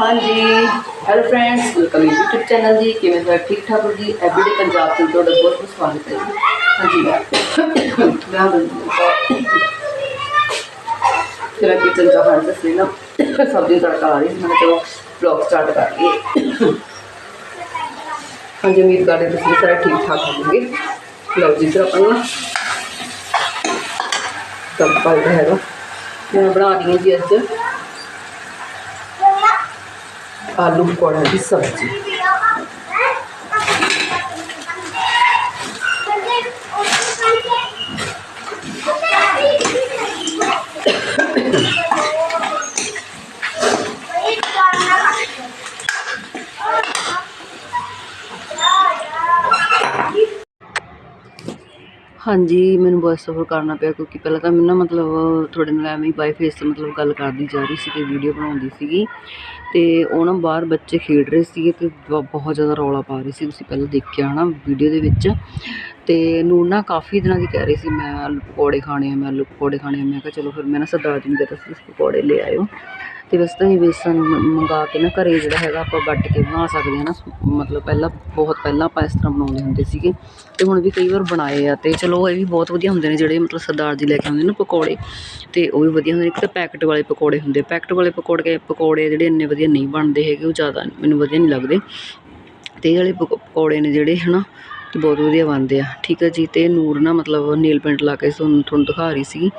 ਹਾਂਜੀ hello friends welcome you YouTube channel ਜੀ ਕਿਵੇਂ ਹੋ ਠੀਕ ਠਾਕ ਹੋ ਜੀ ਐਵਰੀਡੇ ਪੰਜਾਬ ਤੋਂ ਤੁਹਾਡਾ ਬਹੁਤ ਬਹੁਤ ਸਵਾਗਤ ਹੈ ਜੀ ਹਾਂਜੀ ਮੈਂ ਤੇਰਾ ਕਿਚਨ ਦਾ ਹਾਲ ਦੱਸੇ ਨਾ ਸਬਜ਼ੀ ਦਾ ਤੜਕਾ ਆ ਰਹੀ ਸੀ ਮੈਂ ਕਿਹਾ ਚਲੋ ਵਲੌਗ ਸਟਾਰਟ ਕਰ ਲਈਏ ਹਾਂਜੀ ਉਮੀਦ ਕਰਦੇ ਤੁਸੀਂ ਸਾਰੇ ਠੀਕ ਠਾਕ ਹੋਵੋਗੇ ਲਓ ਜੀ ਇੱਧਰ ਆਪਾਂ ਨਾ ਸਭ ਪਾਈਦਾ ਹੈਗਾ ਮੈਂ ਬਣਾ ਰਹੀ ਹਾਂ ਜੀ ਅੱਜ ਆਲੂ ਪਕੌੜਾ ਦੀ ਸਬਜ਼ੀ ਹਾਂਜੀ, ਮੈਨੂੰ ਬਹੁਤ ਸਫਰ ਕਰਨਾ ਪਿਆ ਕਿਉਂਕਿ ਪਹਿਲਾਂ ਤਾਂ ਮੈਨੂੰ ਨਾ ਮਤਲਬ, ਤੁਹਾਡੇ ਨਾਲ ਐਵੇਂ ਹੀ ਬਾਈ ਫੇਸ ਮਤਲਬ ਗੱਲ ਕਰਦੀ ਜਾ ਰਹੀ ਸੀ ਤੇ ਵੀਡੀਓ ਬਣਾਉਂਦੀ ਸੀਗੀ। ਤੇ ਉਹ ਨਾ ਬਾਹਰ ਬੱਚੇ ਖੇਡ ਰਹੇ ਸੀਗੇ ਤੇ ਬ- ਬਹੁਤ ਜ਼ਿਆਦਾ ਰੌਲਾ ਪਾ ਰਹੇ ਸੀ। ਤੁਸੀਂ ਪਹਿਲਾਂ ਦੇਖਿਆ ਹੈ ਨਾ ਵੀਡੀਓ ਦੇ ਵਿੱਚ। ਤੇ ਨੂਰ ਨਾ ਕਾਫੀ ਦਿਨਾਂ ਦੀ ਕਹਿ ਰਹੀ ਸੀ, ਮੈਂ ਆਲੂ ਪਕੌੜੇ ਖਾਣੇ ਆ, ਮੈਂ ਆਲੂ ਪਕੌੜੇ ਖਾਣੇ ਆ। ਮੈਂ ਕਿਹਾ, ਚਲੋ ਫਿਰ ਮੈਂ ਨਾ ਸਰਦਾਰ ਜੀ ਨੂੰ ਕਹਿੰਦਾ ਸੀ, ਤੁਸੀਂ ਪਕੌੜੇ ਲੈ ਆਇਓ। ਅਤੇ ਵੈਸੇ ਤਾਂ ਇਹ ਬੇਸਨ ਮੰਗਾ ਕੇ ਨਾ ਘਰ ਜਿਹੜਾ ਹੈਗਾ ਆਪਾਂ ਵੱਟ ਕੇ ਬਣਾ ਸਕਦੇ ਹਾਂ ਨਾ, ਮਤਲਬ ਪਹਿਲਾਂ ਬਹੁਤ ਪਹਿਲਾਂ ਆਪਾਂ ਇਸ ਤਰ੍ਹਾਂ ਬਣਾਉਂਦੇ ਹੁੰਦੇ ਸੀਗੇ ਅਤੇ ਹੁਣ ਵੀ ਕਈ ਵਾਰ ਬਣਾਏ ਆ ਅਤੇ ਚਲੋ ਇਹ ਵੀ ਬਹੁਤ ਵਧੀਆ ਹੁੰਦੇ ਨੇ ਜਿਹੜੇ ਮਤਲਬ ਸਰਦਾਰ ਜੀ ਲੈ ਕੇ ਆਉਂਦੇ ਨੇ ਨਾ ਪਕੌੜੇ ਅਤੇ ਉਹ ਵੀ ਵਧੀਆ ਹੁੰਦੇ ਨੇ, ਇੱਕ ਤਾਂ ਪੈਕਟ ਵਾਲੇ ਪਕੌੜੇ ਹੁੰਦੇ ਪੈਕਟ ਵਾਲੇ ਪਕੌੜੇ ਪਕੌੜੇ ਜਿਹੜੇ ਇੰਨੇ ਵਧੀਆ ਨਹੀਂ ਬਣਦੇ ਹੈਗੇ, ਉਹ ਜ਼ਿਆਦਾ ਮੈਨੂੰ ਵਧੀਆ ਨਹੀਂ ਲੱਗਦੇ ਅਤੇ ਇਹ ਵਾਲੇ ਪਕੌੜੇ ਨੇ ਜਿਹੜੇ ਹਨਾ ਤੇ ਬਹੁਤ ਵਧੀਆ ਬਣਦੇ ਆ, ਠੀਕ ਹੈ ਜੀ ਅਤੇ ਨੂਰ ਨਾ ਮਤਲਬ ਨੀਲ ਪਿੰਟ ਲਾ ਕੇ ਤੁਹਾਨੂੰ ਤੁਹਾਨੂੰ ਦਿਖਾ ਰਹੀ ਸੀ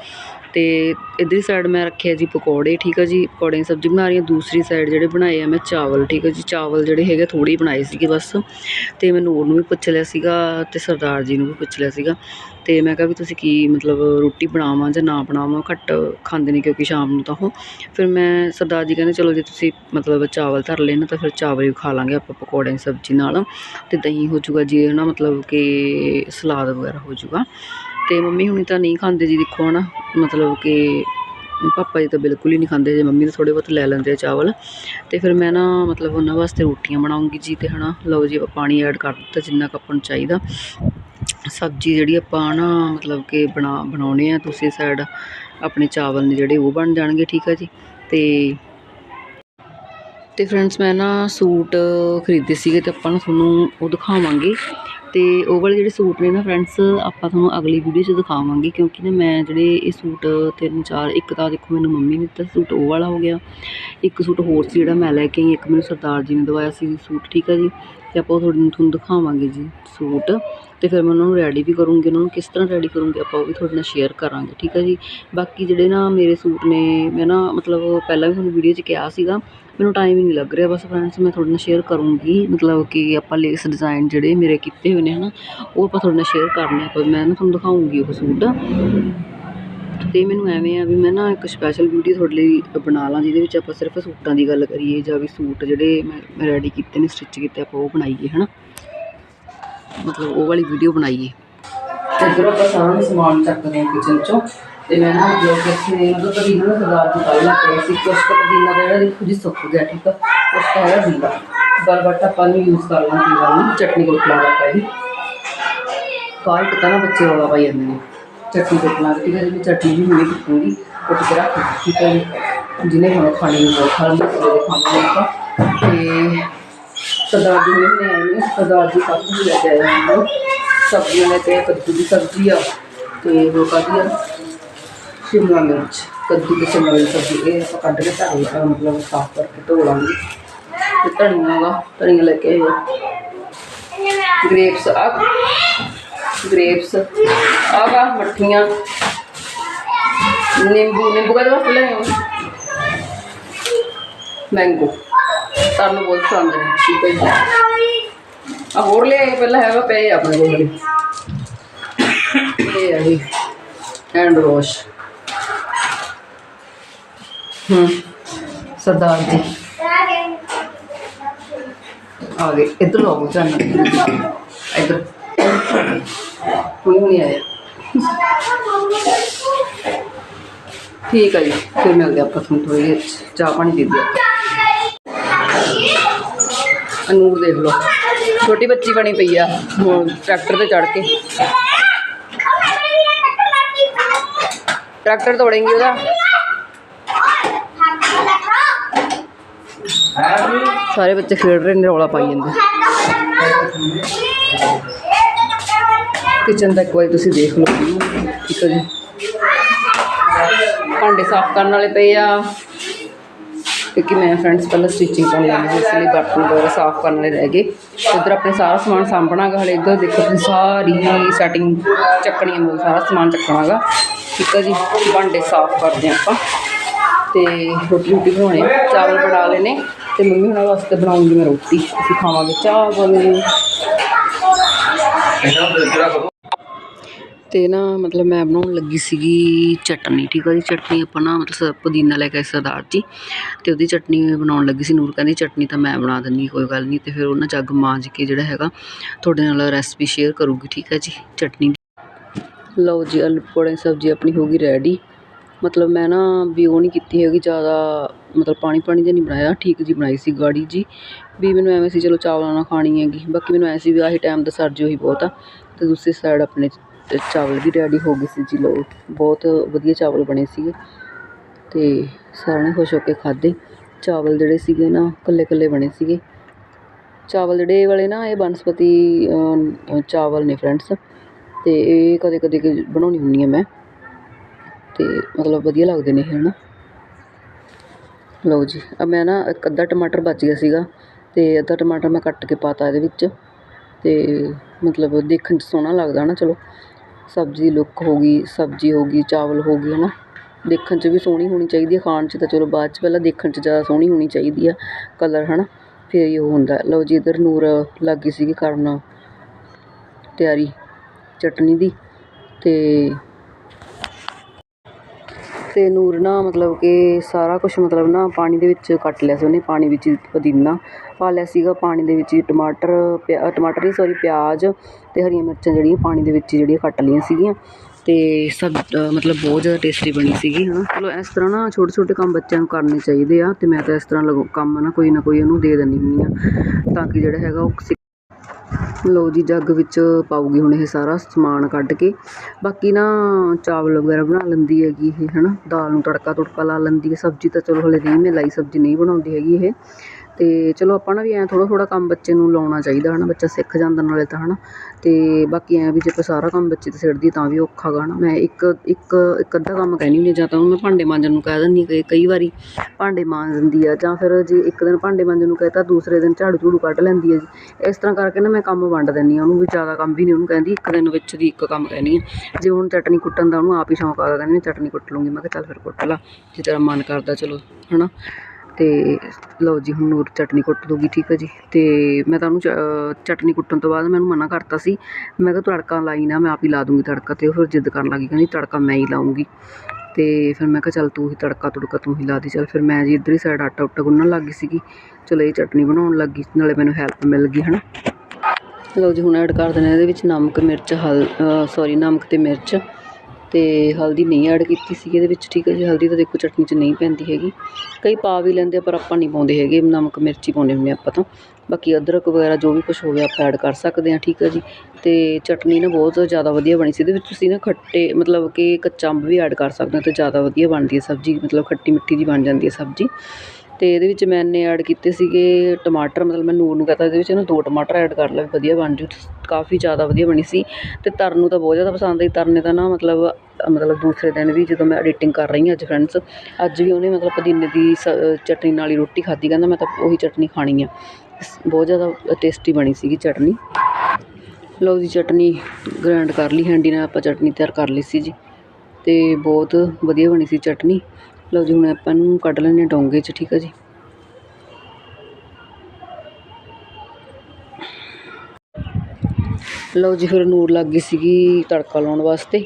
ਅਤੇ ਇਧਰਲੀ ਸਾਈਡ ਮੈਂ ਰੱਖਿਆ ਜੀ ਪਕੌੜੇ, ਠੀਕ ਆ ਜੀ? ਪਕੌੜਿਆਂ ਦੀ ਸਬਜ਼ੀ ਬਣਾ ਰਹੀ ਹਾਂ। ਦੂਸਰੀ ਸਾਈਡ ਜਿਹੜੇ ਬਣਾਏ ਆ ਮੈਂ ਚਾਵਲ, ਠੀਕ ਆ ਜੀ? ਚਾਵਲ ਜਿਹੜੇ ਹੈਗੇ ਥੋੜ੍ਹੇ ਹੀ ਬਣਾਏ ਸੀਗੇ ਬਸ। ਅਤੇ ਮੈਂ ਨੂਰ ਨੂੰ ਵੀ ਪੁੱਛ ਲਿਆ ਸੀਗਾ ਅਤੇ ਸਰਦਾਰ ਜੀ ਨੂੰ ਵੀ ਪੁੱਛ ਲਿਆ ਸੀਗਾ। ਅਤੇ ਮੈਂ ਕਿਹਾ ਵੀ ਤੁਸੀਂ ਕੀ ਮਤਲਬ ਰੋਟੀ ਬਣਾਵਾਂ ਜਾਂ ਨਾ ਬਣਾਵਾਂ? ਘੱਟ ਖਾਂਦੇ ਨੇ ਕਿਉਂਕਿ ਸ਼ਾਮ ਨੂੰ ਤਾਂ ਉਹ। ਫਿਰ ਮੈਂ ਸਰਦਾਰ ਜੀ ਕਹਿੰਦੇ, ਚਲੋ ਜੇ ਤੁਸੀਂ ਮਤਲਬ ਚਾਵਲ ਧਰ ਲਏ ਨਾ ਤਾਂ ਫਿਰ ਚਾਵਲ ਵੀ ਖਾ ਲਾਂਗੇ ਆਪਾਂ ਪਕੌੜਿਆਂ ਦੀ ਸਬਜ਼ੀ ਨਾਲ। ਅਤੇ ਦਹੀਂ ਹੋ ਜਾਊਗਾ ਜੀ ਨਾ ਮਤਲਬ ਕਿ ਸਲਾਦ ਵਗੈਰਾ ਹੋ ਜੂਗਾ ਤੇ ਮੰਮੀ ਹੁਣੀ ਤਾਂ ਨਹੀਂ ਖਾਂਦੇ ਜੀ, ਦੇਖੋ ਹਨਾ, ਮਤਲਬ ਕਿ ਪਾਪਾ ਜੀ ਤਾਂ ਬਿਲਕੁਲ ਹੀ ਨਹੀਂ ਖਾਂਦੇ ਜੇ, ਮੰਮੀ ਤਾਂ ਥੋੜੇ ਬਹੁਤ ਲੈ ਲੈਂਦੇ ਆ ਚਾਵਲ। ਤੇ ਫਿਰ ਮੈਂ ਨਾ ਮਤਲਬ ਉਹਨਾਂ ਵਾਸਤੇ ਰੋਟੀਆਂ ਬਣਾਉਂਗੀ ਜੀ ਤੇ ਹਨਾ, ਲਓ ਜੀ ਆਪਾਂ ਪਾਣੀ ਐਡ ਕਰ ਦਿੱਤਾ ਜਿੰਨਾ ਕੁ ਆਪਾਂ ਨੂੰ ਚਾਹੀਦਾ। ਸਬਜ਼ੀ ਜਿਹੜੀ ਆਪਾਂ ਨਾ ਮਤਲਬ ਕਿ ਬਣਾ, ਬਣਾਉਣੇ ਆ, ਤੁਸੀਂ ਸਾਈਡ ਆਪਣੇ ਚਾਵਲ ਨੇ ਜਿਹੜੇ ਉਹ ਬਣ ਜਾਣਗੇ, ਠੀਕ ਆ ਜੀ। ਤੇ ਤੇ ਫਰੈਂਡਸ ਮੈਂ ਨਾ ਸੂਟ ਖਰੀਦੇ ਸੀਗੇ ਤੇ ਆਪਾਂ ਨੂੰ ਤੁਹਾਨੂੰ ਉਹ ਦਿਖਾਵਾਂਗੇ। ਅਤੇ ਉਹ ਵਾਲੇ ਜਿਹੜੇ ਸੂਟ ਨੇ ਨਾ ਫਰੈਂਡਸ ਆਪਾਂ ਤੁਹਾਨੂੰ ਅਗਲੀ ਵੀਡੀਓ 'ਚ ਦਿਖਾਵਾਂਗੇ ਕਿਉਂਕਿ ਨਾ ਮੈਂ ਜਿਹੜੇ ਇਹ ਸੂਟ ਤਿੰਨ ਚਾਰ, ਇੱਕ ਤਾਂ ਦੇਖੋ ਮੈਨੂੰ ਮੰਮੀ ਨੇ ਦਿੱਤਾ ਸੂਟ, ਉਹ ਵਾਲਾ ਹੋ ਗਿਆ। ਇੱਕ ਸੂਟ ਹੋਰ ਸੀ ਜਿਹੜਾ ਮੈਂ ਲੈ ਕੇ ਆਈ, ਇੱਕ ਮੈਨੂੰ ਸਰਦਾਰ ਜੀ ਨੇ ਦਵਾਇਆ ਸੀ ਸੂਟ, ਠੀਕ ਆ ਜੀ? ਅਤੇ ਆਪਾਂ ਉਹ ਤੁਹਾਨੂੰ ਤੁਹਾਨੂੰ ਦਿਖਾਵਾਂਗੇ ਜੀ ਸੂਟ ਅਤੇ ਫਿਰ ਮੈਂ ਉਹਨਾਂ ਨੂੰ ਰੈਡੀ ਵੀ ਕਰੂੰਗੀ, ਉਹਨਾਂ ਨੂੰ ਕਿਸ ਤਰ੍ਹਾਂ ਰੈਡੀ ਕਰੂੰਗੀ ਆਪਾਂ ਉਹ ਵੀ ਤੁਹਾਡੇ ਨਾਲ ਸ਼ੇਅਰ ਕਰਾਂਗੇ, ਠੀਕ ਹੈ ਜੀ? ਬਾਕੀ ਜਿਹੜੇ ਨਾ ਮੇਰੇ ਸੂਟ ਨੇ, ਮੈਂ ਨਾ ਮਤਲਬ ਪਹਿਲਾਂ ਵੀ ਤੁਹਾਨੂੰ ਵੀਡੀਓ 'ਚ ਕਿਹਾ ਸੀਗਾ, ਮੈਨੂੰ ਟਾਈਮ ਹੀ ਨਹੀਂ ਲੱਗ ਰਿਹਾ ਬਸ ਫਰੈਂਡਸ ਮੈਂ ਤੁਹਾਡੇ ਨਾਲ ਸ਼ੇਅਰ ਕਰੂੰਗੀ, ਮਤਲਬ ਕਿ ਆਪਾਂ ਲੇਸ ਡਿਜ਼ਾਈਨ ਜਿਹੜੇ ਮੇਰੇ ਕੀਤੇ ਹੋਏ ਨੇ ਹਨਾ, ਉਹ ਆਪਾਂ ਤੁਹਾਡੇ ਨਾਲ ਸ਼ੇਅਰ ਕਰਨੇ ਆਪਾਂ ਮੈਂ ਨਾ ਤੁਹਾਨੂੰ ਦਿਖਾਉਂਗੀ ਉਹ ਸੂਟ। ਅਤੇ ਮੈਨੂੰ ਐਵੇਂ ਆ ਵੀ ਮੈਂ ਨਾ ਇੱਕ ਸਪੈਸ਼ਲ ਵੀਡੀਓ ਤੁਹਾਡੇ ਲਈ ਬਣਾ ਲਾਂ, ਜਿਹਦੇ ਵਿੱਚ ਆਪਾਂ ਸਿਰਫ ਸੂਟਾਂ ਦੀ ਗੱਲ ਕਰੀਏ ਜਾਂ ਵੀ ਸੂਟ ਜਿਹੜੇ ਮੈਂ ਰੈਡੀ ਕੀਤੇ ਨੇ ਸਟਿਚ ਕੀਤੇ, ਆਪਾਂ ਉਹ ਬਣਾਈਏ ਹੈ ਨਾ ਮਤਲਬ ਉਹ ਵਾਲੀ ਵੀਡੀਓ ਬਣਾਈਏ। ਇੱਧਰੋਂ ਆਪਾਂ ਸਾਰਾ ਸਮਾਨ ਚੱਕਦੇ ਹਾਂ ਕਿਚਨ ਚੋਂ, ਤੇ ਮੈਂ ਨਾ ਜੋ ਕਿ ਇੱਥੇ ਮਤਲਬ ਪਦੀਨਾ ਨਾ ਸਰਦਾਰ ਦੀ ਕੱਲ੍ਹ ਲੈ ਕੇ ਸੀ, ਕੁਛ ਕੁ ਪਦੀਨਾ ਦਾ ਜਿਹੜਾ ਦੇਖੋ ਜੀ ਸੁੱਕ ਗਿਆ, ਠੀਕ ਆ? ਉਸ ਤਾਂ ਹੈਗਾ ਗਿੱਲਾ ਪਰ ਬਟ ਆਪਾਂ ਨੂੰ ਯੂਜ਼ ਕਰ ਲਾਂਗੇ ਕਈ ਨੂੰ ਚਟਨੀ ਕੋਲ ਲਾ ਲਾ ਪੈ ਜੀ। ਨਾ ਬੱਚੇ ਰੌਲਾ ਪਾਈ ਜਾਂਦੇ ਨੇ। ਚਟਨੀ ਕੋਲ ਲਾ ਕੇ ਜਿਹੜੀ ਚਟਨੀ ਵੀ ਹੁਣੇ ਕੁੱਟੂਗੀ ਕੁੱਟ ਕੇ ਰੱਖ ਦਿੱਤੀ ਠੀਕ ਹੈ ਜੀ ਜਿਹਨੇ ਹੁਣ ਖਾਣੀ ਨੂੰ ਬਹੁਤ ਖਾਣ ਦੇ ਖਾਣੇ ਨੇ ਆਪਾਂ। ਤੇ ਸਰਦਾਰ ਜੀ ਨੇ ਆਏ ਨੇ ਸਰਦਾਰ ਜੀ ਕਾਫੀ ਕੁਝ ਲੈ ਕੇ ਆਏ ਨੇ ਸਬਜ਼ੀਆਂ ਲੈ ਕੇ ਆਏ, ਕੱਦੂ ਦੀ ਸਬਜ਼ੀ ਆ ਤੇ ਉਹ ਕਾਹਦੀ ਆ? ਸ਼ਿਮਲਾ ਮਿਰਚ। ਕੱਦੂ ਤੇ ਸ਼ਿਮਲਾ ਮਿਰਚ ਸਬਜ਼ੀ ਇਹ ਆਪਾਂ ਕੱਢ ਕੇ ਧਰ ਲਾ ਮਤਲਬ ਸਾਫ਼ ਕਰਕੇ ਧੋ ਲਾਂਗੇ। ਤੇ ਧਨੀਆ ਵਾ ਧਨੀਆ ਲੈ ਕੇ ਆਏ ਗ੍ਰੇਪਸ ਆ ਗ੍ਰੇਪਸ ਆ ਵਾ ਮੱਠੀਆਂ। ਨਿੰਬੂ ਨਿੰਬੂ ਕਦੇ ਵਾਸਤੇ ਲੈ ਆਏ ਮੈਂਗੋ ਸਾਨੂੰ ਬਹੁਤ ਪਸੰਦ ਨੇ, ਠੀਕ ਹੈ ਜੀ। ਆ ਹੋਰ ਲੈ ਆਏ ਪਹਿਲਾਂ ਹੈਗਾ ਪਏ ਆ ਆਪਣੇ ਕੋਲ ਇਹ ਹੈ ਜੀ ਹੈਂਡ ਆਇਆ। ਠੀਕ ਹੈ ਜੀ, ਫਿਰ ਮਿਲਦੇ ਆਪਾਂ ਤੁਹਾਨੂੰ ਥੋੜੀ ਜਿਹੀ ਚਾਹ ਪਾਣੀ ਪੀਂਦੇ ਆਪਾਂ ਅਨੂਰ ਦੇਖ ਲਓ। ਛੋਟੀ ਬੱਚੀ ਬਣੀ ਪਈ ਆ ਟਰੈਕਟਰ ਤੇ ਚੜ ਕੇ। ਟਰੈਕਟਰ ਤੋੜेंगे ਉਹਦਾ। ਸਾਰੇ ਬੱਚੇ ਖੇਡ ਰਹੇ ਨੇ, ਰੌਲਾ ਪਾਈ ਜਾਂਦੇ। ਕਿਚਨ ਦਾ ਇੱਕ ਵਾਰੀ ਤੁਸੀਂ ਦੇਖ ਲਓ। ਠੀਕ ਹੈ ਜੀ। ਭਾਂਡੇ ਸਾਫ਼ ਕਰਨ ਵਾਲੇ ਪਏ ਆ। ਕਿਉਂਕਿ ਮੈਂ ਫਰੈਂਡਸ ਪਹਿਲਾਂ ਸਟਿਚਿੰਗ ਕਰਨ ਲੱਗੀ ਸੀ, ਇਸ ਲਈ ਬਰਤਨ ਵਗੈਰਾ ਸਾਫ਼ ਕਰਨ ਵਾਲੇ ਰਹਿ ਗਏ। ਤੇ ਆਪਣੇ ਸਾਰਾ ਸਮਾਨ ਸਾਂਭਣਾ ਗਾ, ਹਲੇ ਇੱਧਰ ਦੇਖੋ ਤੁਸੀਂ ਸਾਰੀ ਸੈਟਿੰਗ ਚੱਕਣੀ ਹੈ, ਮਤਲਬ ਸਾਰਾ ਸਮਾਨ ਚੱਕਣਾ ਗਾ। ਠੀਕ ਹੈ ਜੀ, ਭਾਂਡੇ ਸਾਫ਼ ਕਰਦੇ ਹਾਂ ਆਪਾਂ। ਤੇ ਰੋਟੀ ਰੋਟੀ ਬਣਾਉਣੀ ਚਾਵਲ ਬਣਾ ਲੈਣੇ ਨੇ। ਤੇ ਮੰਮੀ ਹੁਣਾਂ ਵਾਸਤੇ ਬਣਾਉਂਗੀ ਮੈਂ ਰੋਟੀ। ਅਸੀਂ ਖਾਵਾਂਗੇ ਚਾਵਲ। ਅਤੇ ਨਾ ਮਤਲਬ ਮੈਂ ਬਣਾਉਣ ਲੱਗੀ ਸੀਗੀ ਚਟਨੀ, ਠੀਕ ਆ ਜੀ? ਚਟਨੀ ਆਪਾਂ ਨਾ ਮਤਲਬ ਪੁਦੀਨਾ ਲੈ ਕੇ ਆਏ ਸਰਦਾਰ ਜੀ ਅਤੇ ਉਹਦੀ ਚਟਨੀ ਬਣਾਉਣ ਲੱਗੀ ਸੀ ਨੂਰ। ਕਹਿੰਦੀ ਚਟਨੀ ਤਾਂ ਮੈਂ ਬਣਾ ਦਿੰਦੀ, ਕੋਈ ਗੱਲ ਨਹੀਂ। ਅਤੇ ਫਿਰ ਉਹ ਨਾ ਜੱਗ ਮਾਂਜ ਕੇ ਜਿਹੜਾ ਹੈਗਾ ਤੁਹਾਡੇ ਨਾਲ ਰੈਸਪੀ ਸ਼ੇਅਰ ਕਰੂੰਗੀ, ਠੀਕ ਹੈ ਜੀ? ਚਟਨੀ ਦੀ। ਲਓ ਜੀ, ਆਲੂ ਪਕੌੜੇ ਦੀ ਸਬਜ਼ੀ ਆਪਣੀ ਹੋ ਗਈ ਰੈਡੀ ਮਤਲਬ ਮੈਂ ਨਾ ਵੀ ਉਹ ਨਹੀਂ ਕੀਤੀ ਹੈਗੀ, ਜ਼ਿਆਦਾ ਮਤਲਬ ਪਾਣੀ ਪਾਣੀ ਜਿਹਾ ਨਹੀਂ ਬਣਾਇਆ। ਠੀਕ ਜੀ, ਬਣਾਈ ਸੀ ਗਾੜੀ ਜੀ। ਵੀ ਮੈਨੂੰ ਐਵੇਂ ਸੀ, ਚਲੋ ਚਾਵਲਾਂ ਨਾਲ ਖਾਣੀ ਹੈਗੀ। ਬਾਕੀ ਮੈਨੂੰ ਐ ਸੀ ਵੀ ਆਹੀ ਟਾਈਮ ਦਾ ਸਰ ਜੀ ਉਹੀ ਬਹੁਤ ਆ। ਅਤੇ ਦੂਸਰੀ ਸਾਈਡ ਆਪਣੇ ਚਾਵਲ ਵੀ ਰੈਡੀ ਹੋ ਗਏ ਸੀ ਜੀ ਲੋ ਬਹੁਤ ਵਧੀਆ ਚਾਵਲ ਬਣੇ ਸੀਗੇ ਅਤੇ ਸਾਰਿਆਂ ਨੇ ਖੁਸ਼ ਹੋ ਕੇ ਖਾਧੇ। ਚਾਵਲ ਜਿਹੜੇ ਸੀਗੇ ਨਾ ਇਕੱਲੇ ਇਕੱਲੇ ਬਣੇ ਸੀਗੇ। ਚਾਵਲ ਜਿਹੜੇ ਵਾਲੇ ਨਾ, ਇਹ ਬਨਸਪਤੀ ਚਾਵਲ ਨੇ ਫਰੈਂਡਸ ਅਤੇ ਇਹ ਕਦੇ ਕਦੇ ਬਣਾਉਣੀ ਹੁੰਦੀ ਆ ਮੈਂ। ਅਤੇ ਮਤਲਬ ਵਧੀਆ ਲੱਗਦੇ ਨੇ ਇਹ, ਹਨਾ। ਲਓ ਜੀ ਆ ਮੈਂ ਨਾ ਇੱਕ ਅੱਧਾ ਟਮਾਟਰ ਬਚ ਗਿਆ ਸੀਗਾ ਅਤੇ ਅੱਧਾ ਟਮਾਟਰ ਮੈਂ ਕੱਟ ਕੇ ਪਾਤਾ ਇਹਦੇ ਵਿੱਚ ਅਤੇ ਮਤਲਬ ਦੇਖਣ 'ਚ ਸੋਹਣਾ ਲੱਗਦਾ ਨਾ, ਚਲੋ। ਸਬਜ਼ੀ ਲੁੱਕ ਹੋ ਗਈ, ਸਬਜ਼ੀ ਹੋ ਗਈ, ਚਾਵਲ ਹੋ ਗਏ ਨਾ ਦੇਖਣ 'ਚ ਵੀ ਸੋਹਣੀ ਹੋਣੀ ਚਾਹੀਦੀ ਹੈ ਖਾਣ 'ਚ ਤਾਂ ਚਲੋ ਬਾਅਦ 'ਚ ਪਹਿਲਾਂ ਦੇਖਣ 'ਚ ਜ਼ਿਆਦਾ ਸੋਹਣੀ ਹੋਣੀ ਚਾਹੀਦੀ ਆ ਕਲਰ ਹੈ ਨਾ ਫਿਰ ਹੀ ਉਹ ਹੁੰਦਾ। ਲਓ ਜੀ, ਇੱਧਰ ਨੂਰ ਲੱਗ ਗਈ ਸੀਗੀ ਕਰਨ ਤਿਆਰੀ ਚਟਨੀ ਦੀ ਅਤੇ ਤੇ ਨੂਰ ਨਾ ਮਤਲਬ ਕਿ ਸਾਰਾ ਕੁਛ ਮਤਲਬ ਨਾ ਪਾਣੀ ਦੇ ਵਿੱਚ ਕੱਟ ਲਿਆ ਸੀ ਉਹਨੇ, ਪਾਣੀ ਵਿੱਚ ਹੀ ਪੁਦੀਨਾ। ਪਾ ਲਿਆ ਸੀਗਾ ਪਾਣੀ ਦੇ ਵਿੱਚ ਹੀ, ਟਮਾਟਰ ਪਿਆ ਟਮਾਟਰ ਨਹੀਂ ਸੋਰੀ ਪਿਆਜ਼ ਅਤੇ ਹਰੀਆਂ ਮਿਰਚਾਂ ਜਿਹੜੀਆਂ ਪਾਣੀ ਦੇ ਵਿੱਚ ਜਿਹੜੀਆਂ ਕੱਟ ਲਈਆਂ ਸੀਗੀਆਂ ਅਤੇ ਸਬ ਮਤਲਬ ਬਹੁਤ ਜ਼ਿਆਦਾ ਟੇਸਟੀ ਬਣੀ ਸੀਗੀ ਹੈ ਨਾ ਚਲੋ, ਇਸ ਤਰ੍ਹਾਂ ਨਾ ਛੋਟੇ ਛੋਟੇ ਕੰਮ ਬੱਚਿਆਂ ਨੂੰ ਕਰਨੇ ਚਾਹੀਦੇ ਆ ਅਤੇ ਮੈਂ ਤਾਂ ਇਸ ਤਰ੍ਹਾਂ ਲਗੋ, ਕੰਮ ਨਾ ਕੋਈ ਨਾ ਕੋਈ ਉਹਨੂੰ ਦੇ ਦਿੰਦੀ ਹੁੰਦੀ ਹਾਂ ਤਾਂ ਕਿ ਜਿਹੜਾ ਹੈਗਾ ਉਹ ਸਿੱਖ ਲਓ ਜੀ, ਜੱਗ ਵਿੱਚ ਪਾਊਗੀ ਹੁਣ ਇਹ ਸਾਰਾ ਸਮਾਨ ਕੱਢ ਕੇ। ਬਾਕੀ ਨਾ ਚਾਵਲ ਵਗੈਰਾ ਬਣਾ ਲੈਂਦੀ ਹੈਗੀ ਇਹ, ਹਨਾ। ਦਾਲ ਨੂੰ ਤੜਕਾ ਤੁੜਕਾ ਲਾ ਲੈਂਦੀ ਹੈ, ਸਬਜ਼ੀ ਤਾਂ ਚਲੋ ਹਲੇ ਨਹੀਂ, ਮੈਂ ਲਾਈ ਸਬਜ਼ੀ ਨਹੀਂ ਬਣਾਉਂਦੀ ਹੈਗੀ ਇਹ। ਅਤੇ ਚਲੋ ਆਪਾਂ ਨਾ ਵੀ ਐਂ ਥੋੜ੍ਹਾ ਥੋੜ੍ਹਾ ਕੰਮ ਬੱਚੇ ਨੂੰ ਲਾਉਣਾ ਚਾਹੀਦਾ ਹੈ ਨਾ ਬੱਚਾ ਸਿੱਖ ਜਾਂਦਾ ਨਾਲੇ ਤਾਂ ਹੈ ਨਾ ਅਤੇ ਬਾਕੀ ਐਂ ਵੀ ਜੇ ਆਪਾਂ ਸਾਰਾ ਕੰਮ ਬੱਚੇ 'ਤੇ ਸਿੱਟਦੀ ਤਾਂ ਵੀ ਔਖਾ ਗਾ ਹੈ ਨਾ ਮੈਂ ਇੱਕ ਇੱਕ ਇੱਕ ਅੱਧਾ ਕੰਮ ਕਹਿਣੀ ਹੁੰਦੀ ਹਾਂ, ਜਾਂ ਤਾਂ ਉਹਨੂੰ ਮੈਂ ਭਾਂਡੇ ਮਾਂਜਣ ਨੂੰ ਕਹਿ ਦਿੰਦੀ ਕਈ ਕਈ ਵਾਰੀ। ਭਾਂਡੇ ਮਾਂਜ ਦਿੰਦੀ ਆ ਜਾਂ ਫਿਰ ਜੇ ਇੱਕ ਦਿਨ ਭਾਂਡੇ ਮਾਂਜਣ ਨੂੰ ਕਹਿ ਤਾ ਦੂਸਰੇ ਦਿਨ ਝਾੜੂ ਝੂੜੂ ਕੱਢ ਲੈਂਦੀ ਹੈ ਜੀ। ਇਸ ਤਰ੍ਹਾਂ ਕਰਕੇ ਨਾ ਮੈਂ ਕੰਮ ਵੰਡ ਦਿੰਦੀ ਹਾਂ ਉਹਨੂੰ ਵੀ ਜ਼ਿਆਦਾ ਕੰਮ ਵੀ ਨਹੀਂ ਉਹਨੂੰ ਕਹਿੰਦੀ ਇੱਕ ਦਿਨ ਵਿੱਚ ਦੀ ਇੱਕ ਕੰਮ ਕਹਿਣੀ ਆ। ਜੇ ਹੁਣ ਚਟਨੀ ਕੁੱਟਣ ਦਾ ਉਹਨੂੰ ਆਪ ਹੀ ਸ਼ੌਂਕ ਆਦਾ ਕਹਿੰਦੀ ਮੈਂ ਚਟਨੀ ਕੁੱਟ ਲੂੰਗੀ। ਮੈਂ ਕਿਹਾ ਚੱਲ ਫਿਰ ਕੁੱਟ ਲਾ ਜੇ ਤੇਰਾ ਮਨ ਕਰਦਾ ਚਲੋ ਹੈ ਨਾ ਅਤੇ ਲਓ ਜੀ, ਹੁਣ ਨੂਰ ਚਟਨੀ ਕੁੱਟ ਦੂਗੀ ਠੀਕ ਹੈ ਜੀ। ਅਤੇ ਮੈਂ ਤੁਹਾਨੂੰ ਚ- ਚਟਨੀ ਕੁੱਟਣ ਤੋਂ ਬਾਅਦ ਮੈਨੂੰ ਮਨਾ ਕਰਤਾ ਸੀ। ਮੈਂ ਕਿਹਾ, ਤੜਕਾ ਲਾਈ ਨਾ, ਮੈਂ ਆਪ ਹੀ ਲਾ ਦੂੰਗੀ ਤੜਕਾ ਅਤੇ ਉਹ ਫਿਰ ਜਿੱਦ ਕਰਨ ਲੱਗੀ, ਕਹਿੰਦੀ ਤੜਕਾ ਮੈਂ ਹੀ ਲਾਉਂਗੀ ਅਤੇ ਫਿਰ ਮੈਂ ਕਿਹਾ, ਚੱਲ ਤੂੰ ਹੀ ਤੜਕਾ ਤੁੜਕਾ ਤੂੰ ਹੀ ਲਾ ਦੀ, ਚੱਲ ਫਿਰ ਮੈਂ ਜੀ ਇੱਧਰ ਹੀ ਸਾਈਡ ਆਟਾ ਉਟਾ ਗੁੰਨਣ ਲੱਗ ਗਈ ਸੀਗੀ। ਚਲੋ ਇਹ ਚਟਨੀ ਬਣਾਉਣ ਲੱਗ ਗਈ ਨਾਲੇ ਮੈਨੂੰ ਹੈਲਪ ਮਿਲ ਗਈ ਹੈ ਨਾ ਲਓ ਜੀ, ਹੁਣ ਐਡ ਕਰ ਦੇਣਾ ਇਹਦੇ ਵਿੱਚ ਨਮਕ, ਮਿਰਚ, ਹਲ ਸੌਰੀ ਨਮਕ ਅਤੇ ਮਿਰਚ। ਅਤੇ ਹਲਦੀ ਨਹੀਂ ਐਡ ਕੀਤੀ ਸੀ ਇਹਦੇ ਵਿੱਚ, ਠੀਕ ਹੈ ਜੀ। ਹਲਦੀ ਤਾਂ ਦੇਖੋ ਚਟਨੀ 'ਚ ਨਹੀਂ ਪੈਂਦੀ ਹੈਗੀ। ਕਈ ਪਾ ਵੀ ਲੈਂਦੇ ਪਰ ਆਪਾਂ ਨਹੀਂ ਪਾਉਂਦੇ ਹੈਗੇ। ਨਮਕ, ਮਿਰਚ ਹੀ ਪਾਉਂਦੇ ਹੁੰਦੇ ਆਪਾਂ ਤਾਂ। ਬਾਕੀ ਅਦਰਕ ਵਗੈਰਾ ਜੋ ਵੀ ਕੁਛ ਹੋਵੇ ਆਪਾਂ ਐਡ ਕਰ ਸਕਦੇ ਹਾਂ, ਠੀਕ ਹੈ ਜੀ। ਅਤੇ ਚਟਨੀ ਨਾ ਬਹੁਤ ਜ਼ਿਆਦਾ ਵਧੀਆ ਬਣੀ ਸੀ। ਇਹਦੇ ਵਿੱਚ ਤੁਸੀਂ ਨਾ ਖੱਟੇ, ਮਤਲਬ ਕਿ ਕੱਚਾ ਅੰਬ ਵੀ ਐਡ ਕਰ ਸਕਦੇ ਹੋ ਅਤੇ ਜ਼ਿਆਦਾ ਵਧੀਆ ਬਣਦੀ ਹੈ ਸਬਜ਼ੀ। ਮਤਲਬ ਖੱਟੀ ਮਿੱਠੀ ਜਿਹੀ ਬਣ ਜਾਂਦੀ ਹੈ ਸਬਜ਼ੀ। ਅਤੇ ਇਹਦੇ ਵਿੱਚ ਮੈਨੇ ਐਡ ਕੀਤੇ ਸੀਗੇ ਟਮਾਟਰ, ਮਤਲਬ ਮੈਂ ਨੂਰ ਨੂੰ ਕਹਤਾ ਇਹਦੇ ਵਿੱਚ ਨਾ ਦੋ ਟਮਾਟਰ ਐਡ ਕਰ ਲੈ, ਵਧੀਆ ਬਣ ਜੂ, ਕਾਫੀ ਜ਼ਿਆਦਾ ਵਧੀਆ ਬਣੀ ਸੀ। ਅਤੇ ਤਰਨ ਨੂੰ ਤਾਂ ਬਹੁਤ ਜ਼ਿਆਦਾ ਪਸੰਦ ਆਈ, ਤਰਨ ਨੇ ਤਾਂ ਨਾ ਮਤਲਬ ਮਤਲਬ ਦੂਸਰੇ ਦਿਨ ਵੀ ਜਦੋਂ ਮੈਂ ਐਡੀਟਿੰਗ ਕਰ ਰਹੀ ਹਾਂ ਅੱਜ ਫਰੈਂਡਸ ਅੱਜ ਵੀ ਉਹਨੇ ਮਤਲਬ ਪੁਦੀਨੇ ਦੀ ਸ- ਚਟਨੀ ਨਾਲ ਹੀ ਰੋਟੀ ਖਾਧੀ, ਕਹਿੰਦਾ ਮੈਂ ਤਾਂ ਉਹੀ ਚਟਨੀ ਖਾਣੀ ਆ। ਬਹੁਤ ਜ਼ਿਆਦਾ ਟੇਸਟੀ ਬਣੀ ਸੀਗੀ ਚਟਨੀ। ਲਓ ਜੀ, ਚਟਨੀ ਗ੍ਰਾਈਂਡ ਕਰ ਲਈ ਹੈਂਡੀ ਨਾਲ ਆਪਾਂ ਚਟਨੀ ਤਿਆਰ ਕਰ ਲਈ ਸੀ ਜੀ। ਅਤੇ ਬਹੁਤ ਵਧੀਆ ਬਣੀ ਸੀ ਚਟਨੀ। ਲਓ ਜੀ, ਹੁਣ ਆਪਾਂ ਨੂੰ ਕੱਢ ਲੈਂਦੇ ਹਾਂ ਡੋਂਗੇ 'ਚ, ਠੀਕ ਆ ਜੀ। ਲਓ ਜੀ, ਫਿਰ ਨੂਰ ਲੱਗ ਗਈ ਸੀਗੀ ਤੜਕਾ ਲਾਉਣ ਵਾਸਤੇ।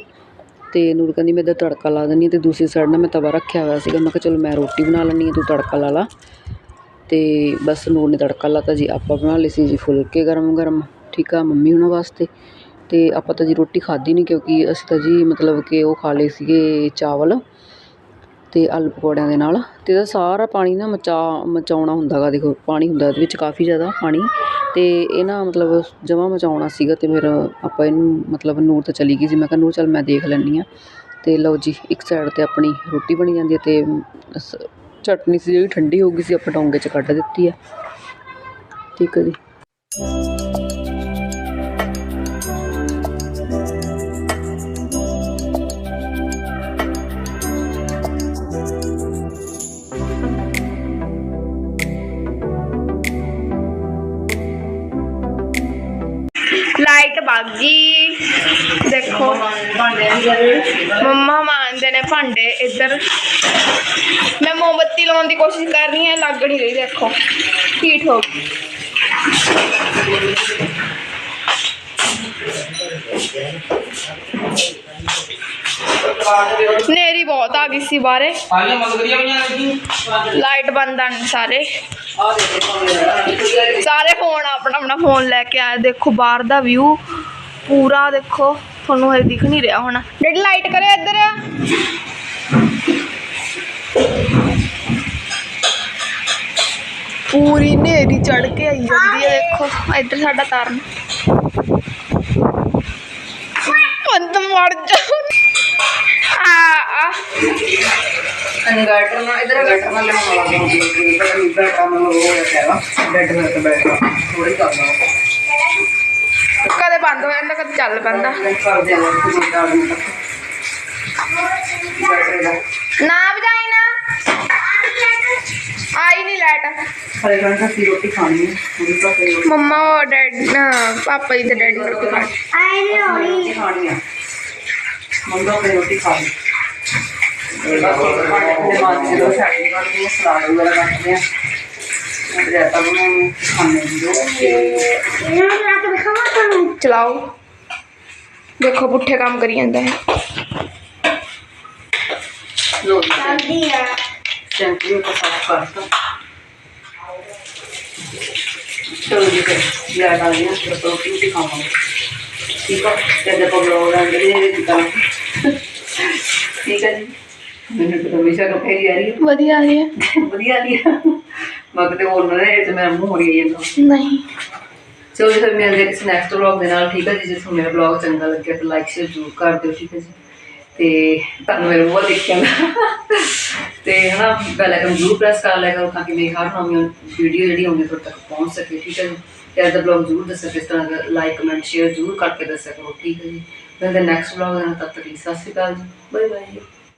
ਤੇ ਨੂਰ ਕਹਿੰਦੀ, ਮੈਂ ਇੱਧਰ ਤੜਕਾ ਲਾ ਦਿੰਦੀ ਹਾਂ ਤੇ ਦੂਸਰੀ ਸਾਈਡ ਨਾਲ ਮੈਂ ਤਵਾ ਰੱਖਿਆ ਹੋਇਆ ਸੀਗਾ। ਮੈਂ ਕਿਹਾ, ਚਲੋ, ਮੈਂ ਰੋਟੀ ਬਣਾ ਲੈਂਦੀ ਹਾਂ, ਤੂੰ ਤੜਕਾ ਲਾ ਲਾ। ਤੇ ਬਸ ਨੂਰ ਨੇ ਤੜਕਾ ਲਾਤਾ ਜੀ। ਆਪਾਂ ਬਣਾ ਲਈ ਸੀ ਜੀ ਫੁਲਕੇ ਗਰਮ ਗਰਮ, ਠੀਕ ਆ, ਮੰਮੀ ਉਹਨਾਂ ਵਾਸਤੇ। ਤੇ ਆਪਾਂ ਤਾਂ ਜੀ ਰੋਟੀ ਖਾਧੀ ਨਹੀਂ ਕਿਉਂਕਿ ਅਸੀਂ ਤਾਂ ਜੀ ਮਤਲਬ ਕਿ ਉਹ ਖਾ ਲਏ ਸੀਗੇ ਚਾਵਲ। ਅਤੇ ਆਲੂ ਪਕੌੜਿਆਂ ਦੇ ਨਾਲ ਅਤੇ ਇਹਦਾ ਸਾਰਾ ਪਾਣੀ ਨਾ ਮਚਾ, ਮਚਾਉਣਾ ਹੁੰਦਾ ਗਾ, ਦੇਖੋ ਪਾਣੀ ਹੁੰਦਾ ਇਹਦੇ ਵਿੱਚ ਕਾਫੀ ਜ਼ਿਆਦਾ ਪਾਣੀ ਅਤੇ ਇਹ ਨਾ ਮਤਲਬ ਜਮਾ ਮਚਾਉਣਾ ਸੀਗਾ ਅਤੇ ਫਿਰ ਆਪਾਂ ਇਹਨੂੰ ਮਤਲਬ ਨੂਰ ਤਾਂ ਚਲੀ ਗਈ ਸੀ, ਮੈਂ ਕਿਹਾ ਨੂਰ ਚੱਲ ਮੈਂ ਦੇਖ ਲੈਂਦੀ ਹਾਂ ਅਤੇ ਲਓ ਜੀ, ਇੱਕ ਸਾਈਡ ਤੇ ਆਪਣੀ ਰੋਟੀ ਬਣੀ ਜਾਂਦੀ ਹੈ ਅਤੇ ਸ- ਚਟਨੀ ਸੀ ਜਿਹੜੀ ਠੰਡੀ ਹੋ ਗਈ ਸੀ, ਆਪਾਂ ਡੋਂਗੇ 'ਚ ਕੱਢ ਦਿੱਤੀ ਹੈ। ਠੀਕ ਹੈ ਜੀ। ਬਾਗੀ। ਦੇਖੋ ਮੰਮਾ ਮਾਂਜਦੇ ਨੇ ਭਾਂਡੇ ਇੱਧਰ। ਮੈਂ ਮੋਮਬੱਤੀ ਲਾਉਣ ਦੀ ਕੋਸ਼ਿਸ਼ ਕਰ ਰਹੀ ਹਾਂ ਲੱਗ ਨਹੀਂ ਰਹੀ ਦੇਖੋ। ਹੀਟ ਹੋ ਗਈ। ਨੇਰੀ ਬਹੁਤ ਆ ਗਈ ਸੀ ਬਾਰੇ ਲਾਈਟ ਬੰਦ ਹਨ ਸਾਰੇ। ਸਾਰੇ ਫੋਨ ਆਪਣਾ ਆਪਣਾ ਫੋਨ ਲੈ ਕੇ ਆਏ। ਦੇਖੋ ਬਾਹਰ ਦਾ ਵਿਊ ਪੂਰਾ ਦੇਖੋ, ਤੁਹਾਨੂੰ ਹਜੇ ਦਿਖ ਨਹੀਂ ਰਿਹਾ ਹੋਣਾ। ਡੈਡੀ ਲਾਈਟ ਕਰਿਓ ਇੱਧਰ। ਪੂਰੀ ਨੇਰੀ ਚੜ ਕੇ ਆਈ ਜਾਂਦੀ ਹੈ, ਦੇਖੋ। ਇੱਧਰ ਸਾਡਾ ਤਾਰਨ। ਬੰਦ ਮਰ ਜਾ। ਆ ਆ। ਇਨਵਰਟਰ ਇਧਰ ਇਨਵਰਟਰ ਨਾਲ ਲੈਣਾ ਵਾਲਾ ਬਹੁਤ ਜ਼ਰੂਰੀ ਹੈ ਇਨਵਰਟਰ ਨਾਲ ਉਹ ਹੋ ਜਾਏਗਾ ਬੈੱਡ ਤੇ ਬੈਠਾ। ਥੋੜੀ ਕਰਨਾ। ਕਦੇ ਬੰਦ ਹੋ ਜਾਂਦਾ ਕਦੇ ਚੱਲ ਪੈਂਦਾ। ਨੂੰ ਦਾ ਵਜਾਈ ਨਾ। ਆਈ ਨਹੀਂ ਲੈਟ ਦੀ ਰੋਟੀ ਖਾਣੀ ਹੈ ਤਾਂ ਮੰਮਾ ਉਹ ਡੈਡ ਨਾ ਪਾਪਾ ਜੀ ਤੇ ਡੈਡੀ ਨੂੰ ਰੋਟੀ ਖਾਣੀ। ਰੋਟੀ ਖਾਣੀ ਹੈ ਮੰਗਾ ਆਪਣੀ ਰੋਟੀ ਖਾ ਲਈ ਬਸ ਉਹਦੇ ਬਾਅਦ ਜਦੋਂ ਸਾਡੀ ਕਰਦੇ ਹਾਂ ਸਲਾਦ ਵਗੈਰਾ ਕੱਟਦੇ ਹਾਂ ਫਿਰ ਰਾਤਾਂ ਨੂੰ ਖਾਣੇ ਜੋ ਚਲਾਓ ਦੇਖੋ ਪੁੱਠੇ ਕੰਮ ਕਰੀ ਜਾਂਦਾ ਹੈ ਲੋ ਸ਼ੈਂਪੂ को साफ करता चलो जी फिर लाइट आ गई है तो रोटी भी खावांगे ठीक है ਤੇ ਦੇਖੋ ਲੋਗ ਆਂਦੇ ਨੇ ਜਿੱਦਾਂ ਠੀਕ ਹੈ ਜੀ ਮੈਨੂੰ ਤਾਂ ਹਮੇਸ਼ਾ ਕੋ ਫੇਰੀ ਆ ਰਹੀ ਹੈ ਵਧੀਆ ਹੈ ਵਧੀਆ ਨਹੀਂ ਮਗਰ ਤੇ ਬੋਲ ਰਹੇ ਤੇ ਮੈਂ ਮੂੰਹ ਹੋਰੀ ਜਾਂਦਾ ਨਹੀਂ। ਚਲੋ ਜੀ ਫਿਰ ਮਿਲਦੇ ਹਾਂ ਕਿਸੇ ਨੈਕਸਟ ਵਲੌਗ ਦੇ ਨਾਲ ਠੀਕ ਹੈ ਜੀ ਜੇ ਤੁਹਾਨੂੰ ਮੇਰਾ ਵਲੌਗ ਚੰਗਾ ਲੱਗਿਆ ਤਾਂ ਲਾਈਕ ਸ਼ੇਅਰ ਜ਼ਰੂਰ ਕਰ ਦਿਓ ਠੀਕ ਹੈ ਜੀ। ਤੇ ਤੁਹਾਨੂੰ ਮੇਰੇ ਮੂੰਹ ਦੇਖਿਆ ਨਾ ਤੇ ਹਨਾ ਬੈਲ ਆਈਕਨ ਜ਼ਰੂਰ ਪ੍ਰੈਸ ਕਰ ਲਿਆ ਕਰੋ ਤਾਂ ਕਿ ਮੇਰੀ ਹਰ ਨਵੀਂ ਵੀਡੀਓ ਜਿਹੜੀ ਆਉਂਦੀ ਤੁਹਾਡੇ ਤੱਕ ਪਹੁੰਚ ਸਕੇ ਠੀਕ ਹੈ ਜੀ। ਤੇ ਅੱਜ ਦਾ ਵਲੌਗ ਜ਼ਰੂਰ ਦੱਸਿਆ ਕਿਸ ਤਰ੍ਹਾਂ ਦਾ ਲਾਈਕ ਕਮੈਂਟ ਸ਼ੇਅਰ ਜ਼ਰੂਰ ਕਰਕੇ ਦੱਸਿਆ ਕਰੋ ਠੀਕ ਹੈ ਜੀ। ਮਿਲਦੇ ਨੈਕਸਟ ਵਲੌਗ ਦੇ ਨਾਲ ਤਦ ਤੱਕ ਲਈ ਸਤਿ ਸ਼੍ਰੀ ਅਕਾਲ ਜੀ। Bye bye